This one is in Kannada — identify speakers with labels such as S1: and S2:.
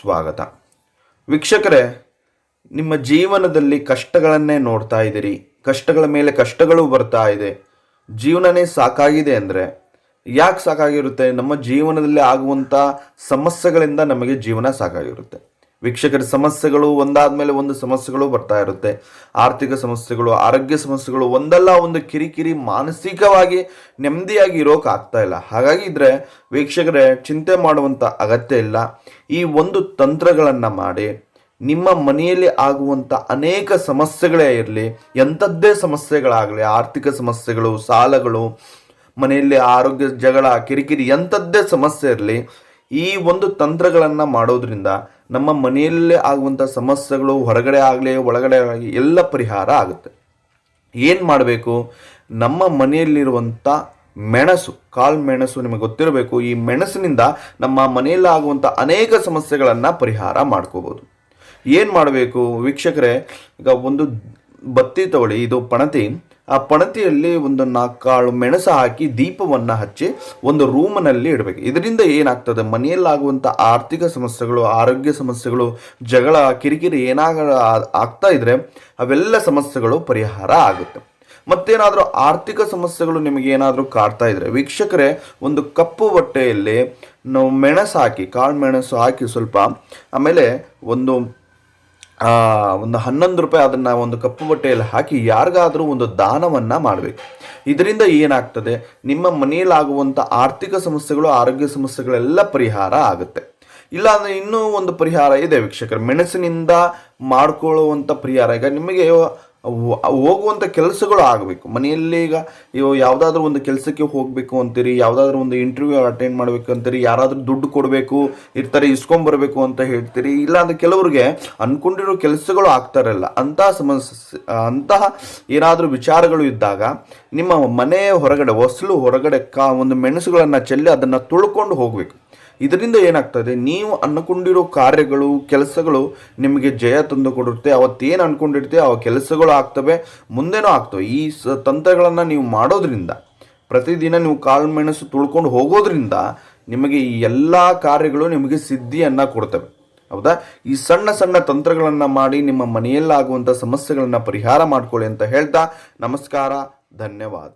S1: ಸ್ವಾಗತ. ವೀಕ್ಷಕರೇ, ನಿಮ್ಮ ಜೀವನದಲ್ಲಿ ಕಷ್ಟಗಳನ್ನೇ ನೋಡ್ತಾ ಇದ್ದೀರಿ. ಕಷ್ಟಗಳ ಮೇಲೆ ಕಷ್ಟಗಳು ಬರ್ತಾ ಇದೆ. ಜೀವನನೇ ಸಾಕಾಗಿದೆ ಅಂದರೆ ಯಾಕೆ ಸಾಕಾಗಿರುತ್ತೆ? ನಮ್ಮ ಜೀವನದಲ್ಲಿ ಆಗುವಂಥ ಸಮಸ್ಯೆಗಳಿಂದ ನಮಗೆ ಜೀವನ ಸಾಕಾಗಿರುತ್ತೆ. ವೀಕ್ಷಕರ ಸಮಸ್ಯೆಗಳು ಒಂದಾದ ಮೇಲೆ ಒಂದು ಸಮಸ್ಯೆಗಳು ಬರ್ತಾ ಇರುತ್ತೆ. ಆರ್ಥಿಕ ಸಮಸ್ಯೆಗಳು, ಆರೋಗ್ಯ ಸಮಸ್ಯೆಗಳು ಒಂದಲ್ಲ ಒಂದು ಕಿರಿಕಿರಿ ಮಾನಸಿಕವಾಗಿ ನೆಮ್ಮದಿಯಾಗಿ ಇರೋಕೆ ಆಗ್ತಾ ಇಲ್ಲ. ಹಾಗಾಗಿ ಇದ್ರೆ ವೀಕ್ಷಕರೇ, ಚಿಂತೆ ಮಾಡುವಂಥ ಅಗತ್ಯ ಇಲ್ಲ. ಈ ಒಂದು ತಂತ್ರಗಳನ್ನು ಮಾಡಿ, ನಿಮ್ಮ ಮನೆಯಲ್ಲಿ ಆಗುವಂಥ ಅನೇಕ ಸಮಸ್ಯೆಗಳೇ ಇರಲಿ, ಎಂಥದ್ದೇ ಸಮಸ್ಯೆಗಳಾಗಲಿ, ಆರ್ಥಿಕ ಸಮಸ್ಯೆಗಳು, ಸಾಲಗಳು, ಮನೆಯಲ್ಲಿ ಆರೋಗ್ಯ ಜಗಳ, ಕಿರಿಕಿರಿ, ಎಂಥದ್ದೇ ಸಮಸ್ಯೆ ಇರಲಿ, ಈ ಒಂದು ತಂತ್ರಗಳನ್ನು ಮಾಡೋದ್ರಿಂದ ನಮ್ಮ ಮನೆಯಲ್ಲೇ ಆಗುವಂಥ ಸಮಸ್ಯೆಗಳು ಹೊರಗಡೆ ಆಗಲಿ, ಒಳಗಡೆ ಆಗಲಿ ಎಲ್ಲ ಪರಿಹಾರ ಆಗುತ್ತೆ. ಏನು ಮಾಡಬೇಕು? ನಮ್ಮ ಮನೆಯಲ್ಲಿರುವಂಥ ಮೆಣಸು ಕಾಳು ಮೆಣಸು ನಿಮಗೆ ಗೊತ್ತಿರಬೇಕು. ಈ ಮೆಣಸಿನಿಂದ ನಮ್ಮ ಮನೆಯಲ್ಲಿ ಆಗುವಂಥ ಅನೇಕ ಸಮಸ್ಯೆಗಳನ್ನು ಪರಿಹಾರ ಮಾಡ್ಕೋಬೋದು. ಏನು ಮಾಡಬೇಕು? ವೀಕ್ಷಕರೇ, ಈಗ ಒಂದು ಬತ್ತಿ ತಗೊಳ್ಳಿ, ಇದು ಪಣತಿ. ಆ ಪಣತಿಯಲ್ಲಿ ಒಂದು ನಾಲ್ಕು ಕಾಳು ಮೆಣಸು ಹಾಕಿ ದೀಪವನ್ನು ಹಚ್ಚಿ ಒಂದು ರೂಮಿನಲ್ಲಿ ಇಡಬೇಕು. ಇದರಿಂದ ಏನಾಗ್ತದೆ? ಮನೆಯಲ್ಲಾಗುವಂಥ ಆರ್ಥಿಕ ಸಮಸ್ಯೆಗಳು, ಆರೋಗ್ಯ ಸಮಸ್ಯೆಗಳು, ಜಗಳ, ಕಿರಿಕಿರಿ ಏನಾಗ ಆಗ್ತಾ ಇದ್ರೆ ಅವೆಲ್ಲ ಸಮಸ್ಯೆಗಳು ಪರಿಹಾರ ಆಗುತ್ತೆ. ಮತ್ತೇನಾದರೂ ಆರ್ಥಿಕ ಸಮಸ್ಯೆಗಳು ನಿಮಗೆ ಏನಾದರೂ ಕಾಡ್ತಾ ಇದ್ರೆ, ವೀಕ್ಷಕರೇ, ಒಂದು ಕಪ್ಪು ಬಟ್ಟೆಯಲ್ಲಿ ನಾವು ಮೆಣಸು ಹಾಕಿ, ಕಾಳು ಮೆಣಸು ಹಾಕಿ ಸ್ವಲ್ಪ ಆಮೇಲೆ ಒಂದು ಒಂದು ಹನ್ನೊಂದು ರೂಪಾಯಿ ಅದನ್ನು ಒಂದು ಕಪ್ಪು ಬಟ್ಟೆಯಲ್ಲಿ ಹಾಕಿ ಯಾರಿಗಾದರೂ ಒಂದು ದಾನವನ್ನು ಮಾಡಬೇಕು. ಇದರಿಂದ ಏನಾಗ್ತದೆ? ನಿಮ್ಮ ಮನೆಯಲ್ಲಾಗುವಂಥ ಆರ್ಥಿಕ ಸಮಸ್ಯೆಗಳು, ಆರೋಗ್ಯ ಸಮಸ್ಯೆಗಳೆಲ್ಲ ಪರಿಹಾರ ಆಗುತ್ತೆ. ಇಲ್ಲ ಅಂದರೆ ಇನ್ನೂ ಒಂದು ಪರಿಹಾರ ಇದೆ ವೀಕ್ಷಕರು. ಮೆಣಸಿನಿಂದ ಮಾಡ್ಕೊಳ್ಳುವಂಥ ಪರಿಹಾರ. ಈಗ ನಿಮಗೆ ಹೋಗುವಂಥ ಕೆಲಸಗಳು ಆಗಬೇಕು. ಮನೆಯಲ್ಲಿ ಈಗ ಇವು ಯಾವುದಾದ್ರೂ ಒಂದು ಕೆಲಸಕ್ಕೆ ಹೋಗಬೇಕು ಅಂತೀರಿ, ಯಾವುದಾದ್ರೂ ಒಂದು ಇಂಟರ್ವ್ಯೂ ಅಟೆಂಡ್ ಮಾಡಬೇಕು ಅಂತೀರಿ, ಯಾರಾದರೂ ದುಡ್ಡು ಕೊಡಬೇಕು, ಇರ್ತಾರೆ ಇಸ್ಕೊಂಬರ್ಬೇಕು ಅಂತ ಹೇಳ್ತೀರಿ. ಇಲ್ಲ ಅಂದರೆ ಕೆಲವರಿಗೆ ಅಂದ್ಕೊಂಡಿರೋ ಕೆಲಸಗಳು ಆಗ್ತಾರಲ್ಲ, ಅಂತಹ ಸಮಸ್ಯೆ ಅಂತಹ ಏನಾದರೂ ವಿಚಾರಗಳು ಇದ್ದಾಗ ನಿಮ್ಮ ಮನೆಯ ಹೊರಗಡೆ ಹೊಸಲು ಹೊರಗಡೆ ಕಾ ಒಂದು ಮೆಣಸುಗಳನ್ನು ಚೆಲ್ಲಿ ಅದನ್ನು ತುಳ್ಕೊಂಡು ಹೋಗಬೇಕು. ಇದರಿಂದ ಏನಾಗ್ತದೆ? ನೀವು ಅನ್ಕೊಂಡಿರೋ ಕಾರ್ಯಗಳು, ಕೆಲಸಗಳು ನಿಮಗೆ ಜಯ ತಂದು ಕೊಡುತ್ತೆ. ಅವತ್ತೇನು ಅನ್ಕೊಂಡಿರ್ತೀವಿ ಆ ಕೆಲಸಗಳು ಆಗ್ತವೆ, ಮುಂದೆನೂ ಆಗ್ತವೆ. ಈ ಸ ತಂತ್ರಗಳನ್ನು ನೀವು ಮಾಡೋದ್ರಿಂದ, ಪ್ರತಿದಿನ ನೀವು ಕಾಳು ಮೆಣಸು ತುಳ್ಕೊಂಡು ಹೋಗೋದ್ರಿಂದ ನಿಮಗೆ ಈ ಎಲ್ಲ ಕಾರ್ಯಗಳು ನಿಮಗೆ ಸಿದ್ಧಿಯನ್ನು ಕೊಡ್ತವೆ. ಹೌದಾ? ಈ ಸಣ್ಣ ಸಣ್ಣ ತಂತ್ರಗಳನ್ನು ಮಾಡಿ ನಿಮ್ಮ ಮನೆಯಲ್ಲಾಗುವಂಥ ಸಮಸ್ಯೆಗಳನ್ನು ಪರಿಹಾರ ಮಾಡ್ಕೊಳ್ಳಿ ಅಂತ ಹೇಳ್ತಾ ನಮಸ್ಕಾರ, ಧನ್ಯವಾದ.